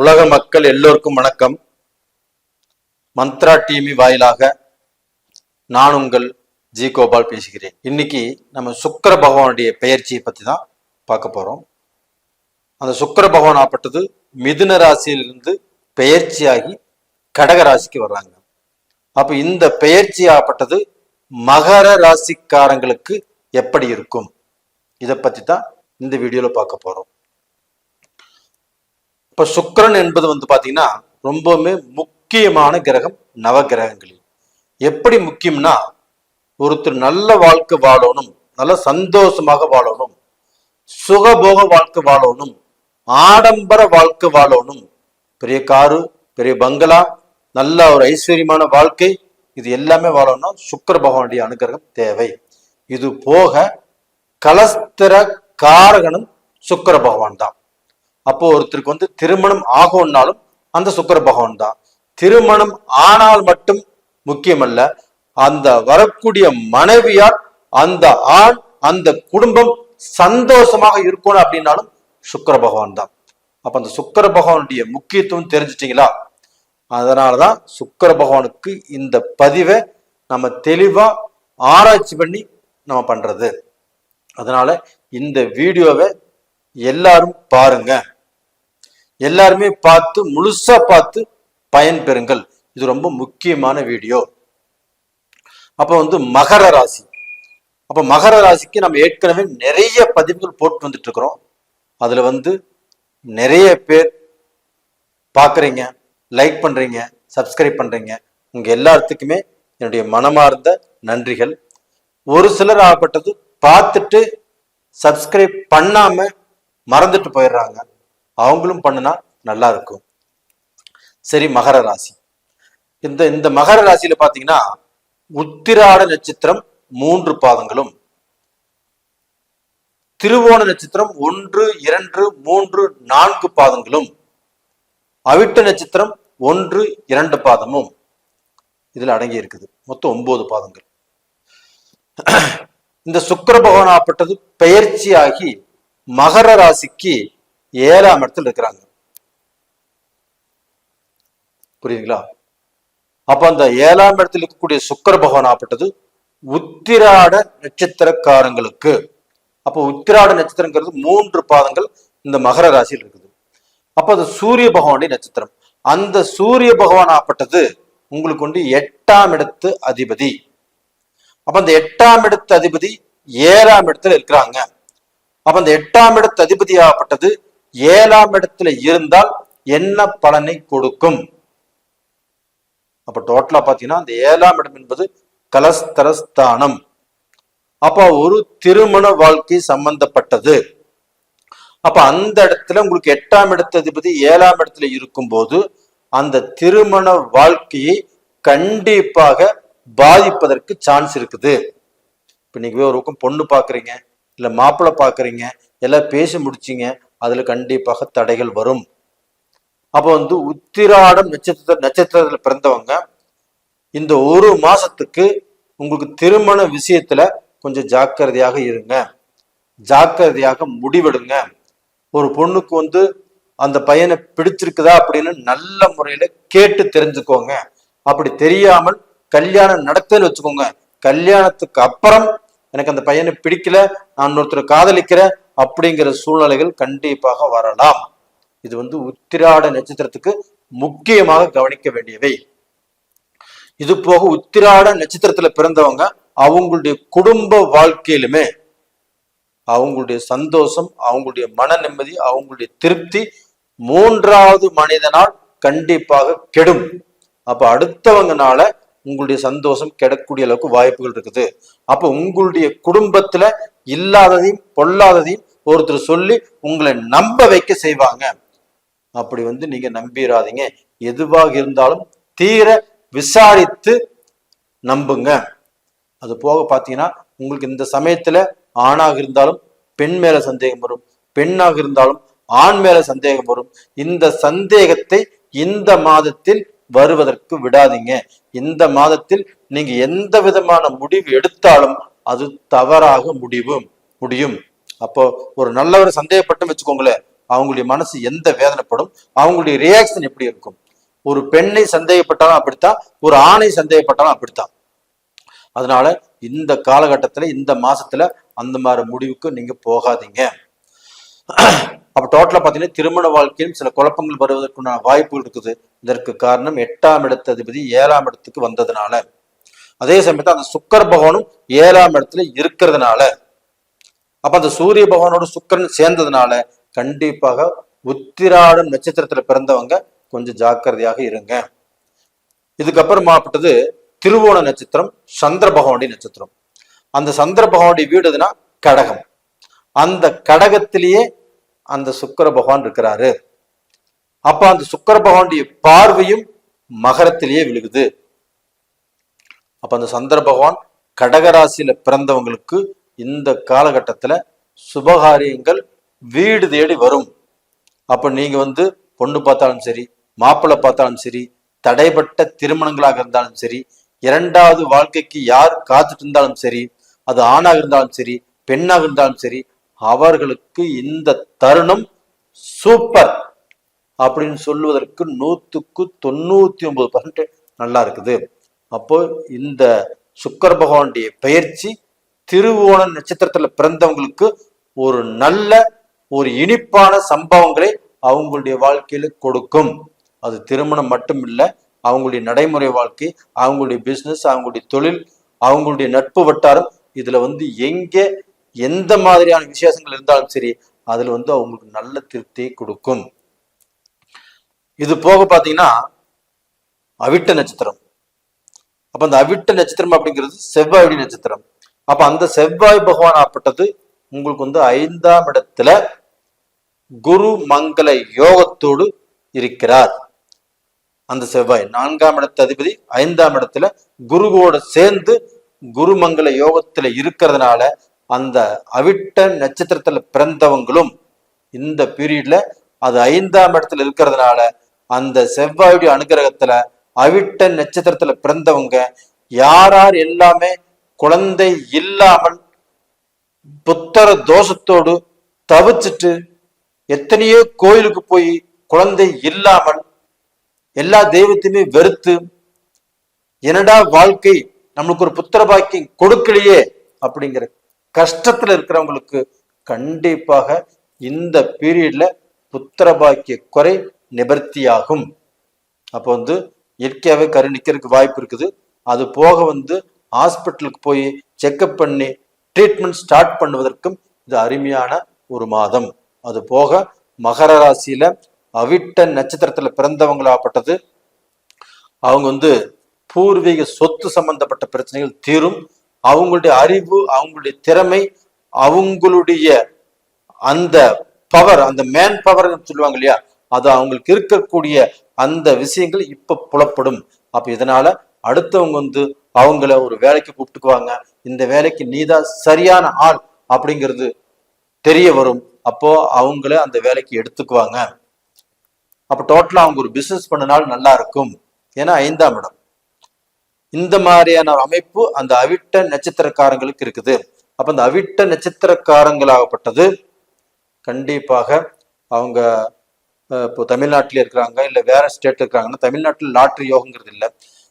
உலக மக்கள் எல்லோருக்கும் வணக்கம். மந்த்ரா டிவி வாயிலாக நான் உங்கள் ஜி கோபால் பேசுகிறேன். இன்னைக்கு நம்ம சுக்கர பகவானுடைய பெயர்ச்சியை பற்றி தான் பார்க்க போறோம். அந்த சுக்கர பகவான் ஆப்பட்டது மிதுன ராசியிலிருந்து பெயர்ச்சியாகி கடக ராசிக்கு வர்றாங்க. அப்போ இந்த பெயர்ச்சி ஆப்பட்டது மகர ராசிக்காரங்களுக்கு எப்படி இருக்கும்? இதை பற்றி தான் இந்த வீடியோவில் பார்க்க போகிறோம் இப்ப சுக்கிரன் என்பது வந்து பாத்தீங்கன்னா ரொம்பவுமே முக்கியமான கிரகம் நவ கிரகங்களில் எப்படி முக்கியம்னா ஒருத்தர் நல்ல வாழ்க்கை வாழணும் நல்ல சந்தோஷமாக வாழணும் சுகபோக வாழ்க்கை வாழணும் ஆடம்பர வாழ்க்கை வாழணும். பெரிய காரு பெரிய பங்களா நல்ல ஒரு ஐஸ்வர்யமான வாழ்க்கை இது எல்லாமே வாழணும்னா சுக்கர பகவானுடைய அனுகிரகம் தேவை. இது போக கலஸ்திர காரகனும் சுக்கிர பகவான் தான். அப்போ ஒருத்தருக்கு வந்து திருமணம் ஆகும்னாலும் அந்த சுக்கர பகவான் தான். திருமணம் ஆனால் மட்டும் முக்கியமல்ல அந்த வரக்கூடிய மனைவியால் அந்த ஆண் அந்த குடும்பம் சந்தோஷமாக இருக்கணும் அப்படின்னாலும் சுக்கர பகவான் தான். அப்ப அந்த சுக்கர பகவானுடைய முக்கியத்துவம் தெரிஞ்சிட்டீங்களா? அதனாலதான் சுக்கர பகவானுக்கு இந்த பதிவை நம்ம தெளிவா ஆராய்ச்சி பண்ணி நம்ம பண்றது. அதனால இந்த வீடியோவை எல்லாரும் பாருங்க. எல்லாருமே பார்த்து முழுசா பார்த்து பயன் பெறுங்கள். இது ரொம்ப முக்கியமான வீடியோ. அப்ப வந்து மகர ராசி. அப்ப மகர ராசிக்கு நம்ம ஏற்கனவே நிறைய பதிவுகள் போட்டு வந்துட்டு இருக்கிறோம் அதுல வந்து நிறைய பேர் பார்க்குறீங்க லைக் பண்றீங்க சப்ஸ்கிரைப் பண்றீங்க. உங்க எல்லாத்துக்குமே என்னுடைய மனமார்ந்த நன்றிகள். ஒரு சிலர் ஆகப்பட்டது பார்த்துட்டு சப்ஸ்கிரைப் பண்ணாம மறந்துட்டு போயிடுறாங்க. அவங்களும் பண்ணுனா நல்லா இருக்கும். சரி மகர ராசி. இந்த இந்த மகர ராசியில பாத்தீங்கன்னா உத்திராட நட்சத்திரம் மூன்று பாதங்களும் திருவோண நட்சத்திரம் ஒன்று இரண்டு மூன்று நான்கு பாதங்களும் அவிட்ட நட்சத்திரம் ஒன்று இரண்டு பாதமும் இதுல அடங்கி இருக்குது. மொத்தம் ஒன்பது பாதங்கள். இந்த சுக்கர பகவான் ஆப்பட்டது பெயர்ச்சியாகி மகர ராசிக்கு ஏழாம் இடத்துல இருக்கிறாங்க. புரியுதுங்களா? அப்ப அந்த ஏழாம் இடத்தில் இருக்கக்கூடிய சுக்கர பகவான் ஆப்பட்டது உத்திராட நட்சத்திரக்காரங்களுக்கு. அப்போ உத்திராட நட்சத்திரங்கிறது மூன்று பாதங்கள் இந்த மகர ராசியில் இருக்குது. அப்ப அது சூரிய பகவானுடைய நட்சத்திரம். அந்த சூரிய பகவான் ஆப்பட்டது உங்களுக்கு வந்து எட்டாம் இடத்து அதிபதி. அப்ப அந்த எட்டாம் இடத்து அதிபதி ஏழாம் இடத்துல இருக்கிறாங்க. அப்ப அந்த எட்டாம் இடத்து அதிபதி ஆகப்பட்டது ஏழாம் இடத்துல இருந்தால் என்ன பலனை கொடுக்கும்? அப்ப டோட்டலா பாத்தீங்கன்னா அந்த ஏழாம் இடம் என்பது கலஸ்தரஸ்தானம். அப்ப ஒரு திருமண வாழ்க்கை சம்பந்தப்பட்டது. அப்ப அந்த இடத்துல உங்களுக்கு எட்டாம் இடத்து அதிபதி ஏழாம் இடத்துல இருக்கும்போது அந்த திருமண வாழ்க்கையை கண்டிப்பாக பாதிப்பதற்கு சான்ஸ் இருக்குது. இப்ப நீங்க போய் ஒரு பக்கம் பொண்ணு பாக்குறீங்க இல்ல மாப்பிள்ளை பாக்குறீங்க எல்லாம் பேசி முடிச்சீங்க அதில் கண்டிப்பாக தடைகள் வரும். அப்போ வந்து உத்திராடம் நட்சத்திர நட்சத்திரத்தில் பிறந்தவங்க இந்த ஒரு மாசத்துக்கு உங்களுக்கு திருமண விஷயத்துல கொஞ்சம் ஜாக்கிரதையாக இருங்க. ஜாக்கிரதையாக முடிவெடுங்க. ஒரு பொண்ணுக்கு வந்து அந்த பையனை பிடிச்சிருக்குதா அப்படின்னு நல்ல முறையில கேட்டு தெரிஞ்சுக்கோங்க. அப்படி தெரியாமல் கல்யாணம் நடத்தேன்னு வச்சுக்கோங்க. கல்யாணத்துக்கு அப்புறம் எனக்கு அந்த பையனை பிடிக்கல நான் ஒருத்தர் காதலிக்கிறேன் அப்படிங்கிற சூழ்நிலைகள் கண்டிப்பாக வரலாம். இது வந்து உத்திராட நட்சத்திரத்துக்கு முக்கியமாக கவனிக்க வேண்டியவை. இது போக உத்திராட நட்சத்திரத்துல பிறந்தவங்க அவங்களுடைய குடும்ப வாழ்க்கையிலுமே அவங்களுடைய சந்தோஷம் அவங்களுடைய மன நிம்மதி அவங்களுடைய திருப்தி மூன்றாவது மனிதனால் கண்டிப்பாக கெடும். அப்ப அடுத்தவங்கனால உங்களுடைய சந்தோஷம் கெடக்கூடிய அளவுக்கு வாய்ப்புகள் இருக்குது. அப்ப உங்களுடைய குடும்பத்துல இல்லாததையும் பொல்லாததையும் ஒருத்தர் சொல்லி உங்களை நம்ப வைக்க செய்வாங்க. அப்படி வந்து நீங்க நம்பிடாதீங்க எதுவாக இருந்தாலும் தீர விசாரித்து நம்புங்க. அது போக பார்த்தீங்கன்னா உங்களுக்கு இந்த சமயத்துல ஆணாக இருந்தாலும் பெண் மேல சந்தேகம் வரும். பெண்ணாக இருந்தாலும் ஆண் மேல சந்தேகம் வரும். இந்த சந்தேகத்தை இந்த மாதத்தில் வருவதற்கு விடாதீங்க. இந்த மாதத்தில் நீங்க எந்த விதமான முடிவு எடுத்தாலும் அது தவறாக முடிவு முடியும். அப்போ ஒரு நல்லவரை சந்தேகப்பட்டு வச்சுக்கோங்களேன் அவங்களுடைய மனசு எந்த வேதனைப்படும் அவங்களுடைய ரியாக்ஷன் எப்படி இருக்கும்? ஒரு பெண்ணை சந்தேகப்பட்டாலும் அப்படித்தான் ஒரு ஆணை சந்தேகப்பட்டாலும் அப்படித்தான். அதனால இந்த காலகட்டத்துல இந்த மாசத்துல அந்த மாதிரி முடிவுக்கு நீங்க போகாதீங்க. அப்ப டோட்டலா பாத்தீங்கன்னா திருமண வாழ்க்கையில் சில குழப்பங்கள் வருவதற்குண்டான வாய்ப்புகள் இருக்குது. இதற்கு காரணம் எட்டாம் இடத்து அதிபதி ஏழாம் இடத்துக்கு வந்ததுனால. அதே சமயத்தில் அந்த சுக்கர பகவானும் ஏழாம் இடத்துல இருக்கிறதுனால. அப்ப அந்த சூரிய பகவானோட சுக்கரன் சேர்ந்ததுனால கண்டிப்பாக உத்திராடம் நட்சத்திரத்துல பிறந்தவங்க கொஞ்சம் ஜாக்கிரதையாக இருங்க. இதுக்கப்புறமாப்பட்டது திருவோண நட்சத்திரம் சந்திர பகவானுடைய நட்சத்திரம். அந்த சந்திர பகவானுடைய வீடு எதுனா கடகம். அந்த கடகத்திலேயே அந்த சுக்கர பகவான் இருக்கிறாரு. அப்ப அந்த சுக்கர பகவானுடைய பார்வையும் மகரத்திலேயே விழுகுது. அப்ப அந்த சந்திர பகவான் கடகராசியில பிறந்தவங்களுக்கு இந்த காலகட்டத்தில் சுபகாரியங்கள் வீடு தேடி வரும். அப்போ நீங்கள் வந்து பொண்ணு பார்த்தாலும் சரி மாப்பிள்ளை பார்த்தாலும் சரி தடைப்பட்ட திருமணங்களாக இருந்தாலும் சரி இரண்டாவது வாழ்க்கைக்கு யார் காத்துட்டு இருந்தாலும் சரி அது ஆணாக இருந்தாலும் சரி பெண்ணாக இருந்தாலும் சரி அவர்களுக்கு இந்த தருணம் சூப்பர் அப்படின்னு சொல்லுவதற்கு நூற்றுக்கு தொண்ணூற்றி ஒன்பது பர்சன்ட் நல்லா இருக்குது. அப்போ இந்த சுக்கர பகவானுடைய பயிற்சி திருவோண நட்சத்திரத்துல பிறந்தவங்களுக்கு ஒரு நல்ல ஒரு இனிப்பான சம்பவங்களை அவங்களுடைய வாழ்க்கையில கொடுக்கும். அது திருமணம் மட்டும் இல்ல அவங்களுடைய நடைமுறை வாழ்க்கை அவங்களுடைய பிசினஸ் அவங்களுடைய தொழில் அவங்களுடைய நட்பு வட்டாரம் இதுல வந்து எங்க எந்த மாதிரியான விசேஷங்கள் இருந்தாலும் சரி அதுல வந்து அவங்களுக்கு நல்ல திருப்தியை கொடுக்கும். இது போக பாத்தீங்கன்னா அவிட்ட நட்சத்திரம். அப்ப அந்த அவிட்ட நட்சத்திரம் அப்படிங்கிறது செவ்வாயுடைய நட்சத்திரம். அப்ப அந்த செவ்வாய் பகவான் ஆப்பட்டது உங்களுக்கு வந்து ஐந்தாம் இடத்துல குரு மங்கள யோகத்தோடு இருக்கிறார். அந்த செவ்வாய் நான்காம் இடத்து அதிபதி ஐந்தாம் இடத்துல குருவோட சேர்ந்து குருமங்கள யோகத்துல இருக்கிறதுனால அந்த அவிட்ட நட்சத்திரத்துல பிறந்தவங்களும் இந்த பீரியட்ல அது ஐந்தாம் இடத்துல இருக்கிறதுனால அந்த செவ்வாயுடைய அனுகிரகத்துல அவிட்ட நட்சத்திரத்துல பிறந்தவங்க யார் யார் எல்லாமே குழந்தை இல்லாமல் புத்தர தோஷத்தோடு தவிச்சிட்டு எத்தனையோ கோயிலுக்கு போய் குழந்தை இல்லாமல் எல்லா தெய்வத்தையுமே வெறுத்து என்னடா வாழ்க்கை நம்மளுக்கு ஒரு புத்திர பாக்கியம் கொடுக்கலையே அப்படிங்கிற கஷ்டத்துல இருக்கிறவங்களுக்கு கண்டிப்பாக இந்த பீரியட்ல புத்திர பாக்கிய குறை நிவர்த்தியாகும். அப்போ வந்து இயற்கையாகவே கரு நிக்கிறதுக்கு வாய்ப்பு இருக்குது. அது போக வந்து ஹாஸ்பிட்டலுக்கு போய் செக்கப் பண்ணி ட்ரீட்மெண்ட் ஸ்டார்ட் பண்ணுவதற்கும் இது அருமையான ஒரு மாதம். அது போக மகர ராசியில அவிட்ட நட்சத்திரத்துல பிறந்தவங்களாப்பட்டது அவங்க வந்து பூர்வீக சொத்து சம்பந்தப்பட்ட பிரச்சனைகள் தீரும். அவங்களுடைய அறிவு அவங்களுடைய திறமை அவங்களுடைய அந்த பவர் அந்த மேன் பவர் சொல்லுவாங்க இல்லையா? அது அவங்களுக்கு இருக்கக்கூடிய அந்த விஷயங்கள் இப்ப புலப்படும். அப்ப இதனால அடுத்தவங்க வந்து அவங்கள ஒரு வேலைக்கு கூப்பிட்டுக்குவாங்க. இந்த வேலைக்கு நீதான் சரியான ஆள் அப்படிங்கிறது தெரிய வரும். அப்போ அவங்கள அந்த வேலைக்கு எடுத்துக்குவாங்க. அப்ப டோட்டலா அவங்க ஒரு பிசினஸ் பண்ணனால நல்லா இருக்கும். ஏன்னா ஐந்தாம் இடம். இந்த மாதிரியான ஒரு அமைப்பு அந்த அவிட்ட நட்சத்திரக்காரங்களுக்கு இருக்குது. அப்ப அந்த அவிட்ட நட்சத்திரக்காரங்களாகப்பட்டது கண்டிப்பாக அவங்க இப்போ தமிழ்நாட்டில் இருக்கிறாங்க இல்ல வேற ஸ்டேட் இருக்காங்கன்னா தமிழ்நாட்டில் லாட்ரி யோகங்கிறது இல்லை.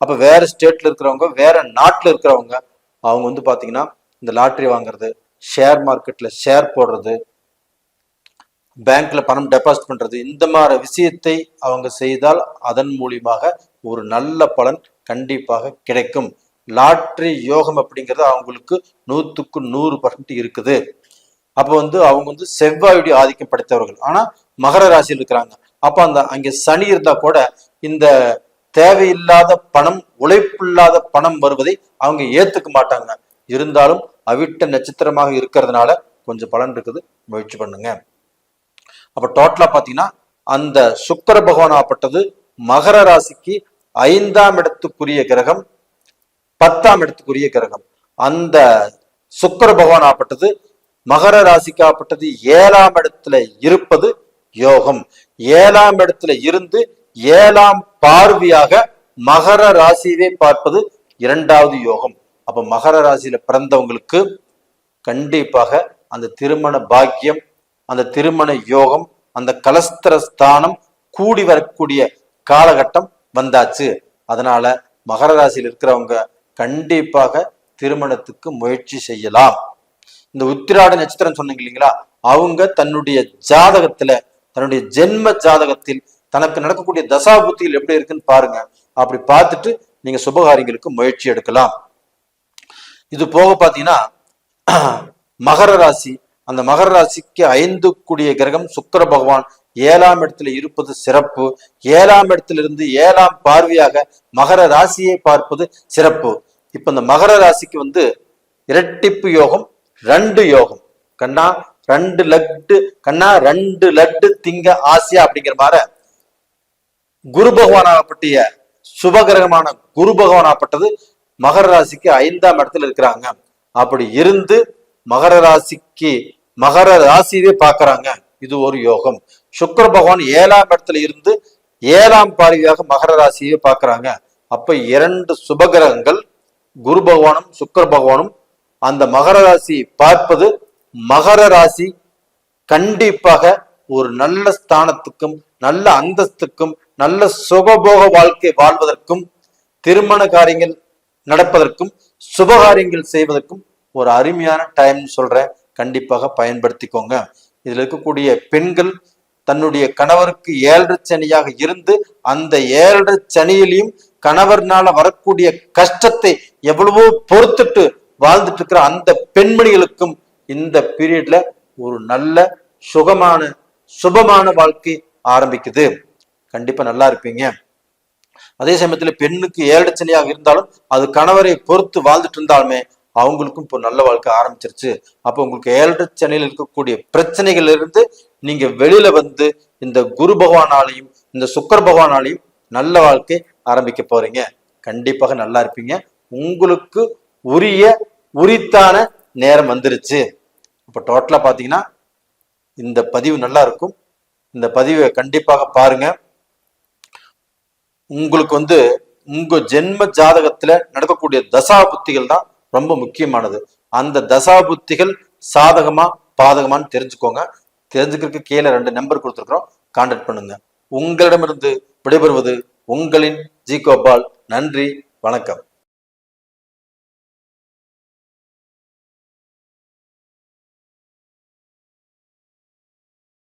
அப்ப வேற ஸ்டேட்ல இருக்கிறவங்க வேற நாட்டில் இருக்கிறவங்க அவங்க வந்து பாத்தீங்கன்னா இந்த லாட்ரி வாங்குறது ஷேர் மார்க்கெட்ல ஷேர் போடுறது பேங்க்ல பணம் டெபாசிட் பண்றது இந்த மாதிரி விஷயத்தை அவங்க செய்தால் அதன் மூலியமாக ஒரு நல்ல பலன் கண்டிப்பாக கிடைக்கும். லாட்ரி யோகம் அப்படிங்கிறது அவங்களுக்கு நூத்துக்கு நூறு பர்சன்ட் இருக்குது. அப்போ வந்து அவங்க வந்து செவ்வாயுடைய ஆதிக்கம் படைத்தவர்கள். ஆனா மகர ராசியில் இருக்கிறாங்க. அப்ப அந்த அங்கே சனி இருந்தா கூட இந்த தேவையில்லாத பணம் உழைப்பில்லாத பணம் வருவதை அவங்க ஏத்துக்க மாட்டாங்க. இருந்தாலும் அவிட்ட நட்சத்திரமாக இருக்கிறதுனால கொஞ்சம் பலன் இருக்குது. முயற்சி பண்ணுங்க. அப்ப டோட்டலா பாத்தீங்கன்னா அந்த சுக்கர பகவானாப்பட்டது மகர ராசிக்கு ஐந்தாம் இடத்துக்குரிய கிரகம் பத்தாம் இடத்துக்குரிய கிரகம். அந்த சுக்கர பகவான் ஆப்பட்டது மகர ராசிக்கு ஆப்பட்டது ஏழாம் இடத்துல இருப்பது யோகம். ஏழாம் இடத்துல இருந்து ஏழாம் பார்வையாக மகர ராசியவே பார்ப்பது இரண்டாவது யோகம். அப்ப மகர ராசியில பிறந்தவங்களுக்கு கண்டிப்பாக அந்த திருமண பாக்கியம் அந்த திருமண யோகம் அந்த கலஸ்திர ஸ்தானம் கூடி வரக்கூடிய காலகட்டம் வந்தாச்சு. அதனால மகர ராசியில் இருக்கிறவங்க கண்டிப்பாக திருமணத்துக்கு முயற்சி செய்யலாம். இந்த உத்திராட நட்சத்திரம் சொன்னீங்க இல்லைங்களா? அவங்க தன்னுடைய ஜாதகத்துல தன்னுடைய ஜென்ம ஜாதகத்தில் தனக்கு நடக்கக்கூடிய தசாபுத்திகள் எப்படி இருக்குன்னு பாருங்க. அப்படி பார்த்துட்டு நீங்க சுபகாரியங்களுக்கு முயற்சி எடுக்கலாம். இது போக பாத்தீங்கன்னா மகர ராசி அந்த மகர ராசிக்கு ஐந்து கூடிய கிரகம் சுக்கர பகவான். ஏழாம் இடத்துல இருப்பது சிறப்பு. ஏழாம் இடத்திலிருந்து ஏழாம் பார்வையாக மகர ராசியை பார்ப்பது சிறப்பு. இப்ப இந்த மகர ராசிக்கு வந்து இரட்டிப்பு யோகம் ரெண்டு யோகம். கண்ணா ரெண்டு லட்டு கண்ணா ரெண்டு லட்டு திங்க ஆசியா அப்படிங்கிற மாதிரி குரு பகவானாகப்பட்டிய சுபகிரகமான குரு பகவானாகப்பட்டது மகர ராசிக்கு ஐந்தாம் இடத்துல இருக்கிறாங்க. அப்படி இருந்து மகர ராசிக்கு மகர ராசியவே பார்க்கறாங்க. இது ஒரு யோகம். சுக்கர பகவான் ஏழாம் இடத்துல இருந்து ஏழாம் பார்வையாக மகர ராசியவே பார்க்கறாங்க. அப்ப இரண்டு சுபகிரகங்கள் குரு பகவானும் சுக்கர பகவானும் அந்த மகர ராசி பார்ப்பது மகர ராசி கண்டிப்பாக ஒரு நல்ல ஸ்தானத்துக்கும் நல்ல அந்தஸ்துக்கும் நல்ல சுகபோக வாழ்க்கை வாழ்வதற்கும் திருமண காரியங்கள் நடப்பதற்கும் சுபகாரியங்கள் செய்வதற்கும் ஒரு அருமையான டைம் சொல்றேன். கண்டிப்பாக பயன்படுத்திக்கோங்க. இதுல இருக்கக்கூடிய பெண்கள் தன்னுடைய கணவருக்கு ஏழரை சனியாக இருந்து அந்த ஏழரை சனியிலையும் கணவர்னால வரக்கூடிய கஷ்டத்தை எவ்வளவோ பொறுத்துட்டு வாழ்ந்துட்டு இருக்கிற அந்த பெண்மணிகளுக்கும் இந்த பீரியட்ல ஒரு நல்ல சுகமான சுபமான வாழ்க்கை ஆரம்பிக்குது. கண்டிப்பா நல்லா இருப்பீங்க. அதே சமயத்துல பெண்ணுக்கு ஏழரை இருந்தாலும் அது கணவரை பொறுத்து வாழ்ந்துட்டு இருந்தாலுமே அவங்களுக்கும் இப்போ நல்ல வாழ்க்கை ஆரம்பிச்சிருச்சு. அப்போ உங்களுக்கு ஏழரை இருக்கக்கூடிய பிரச்சனைகள் இருந்து நீங்க வெளியில வந்து இந்த குரு பகவானாலையும் இந்த சுக்கர் பகவானாலையும் நல்ல வாழ்க்கை ஆரம்பிக்க போறீங்க. கண்டிப்பாக நல்லா இருப்பீங்க. உங்களுக்கு உரிய உரித்தான நேரம் வந்துருச்சு. இப்போ டோட்டலா பாத்தீங்கன்னா இந்த பதிவு நல்லா இருக்கும். இந்த பதிவை கண்டிப்பாக பாருங்க. உங்களுக்கு வந்து உங்க ஜென்ம ஜாதகத்துல நடக்கக்கூடிய தசா புத்திகள் தான் ரொம்ப முக்கியமானது. அந்த தசா புத்திகள் சாதகமா பாதகமான்னு தெரிஞ்சுக்கோங்க. தெரிஞ்சுக்கிறதுக்கு கீழே ரெண்டு நம்பர் கொடுத்துருக்குறோம். கான்டாக்ட் பண்ணுங்க. உங்களிடமிருந்து விடைபெறுவது உங்களின் ஜி கோபால் நன்றி வணக்கம்.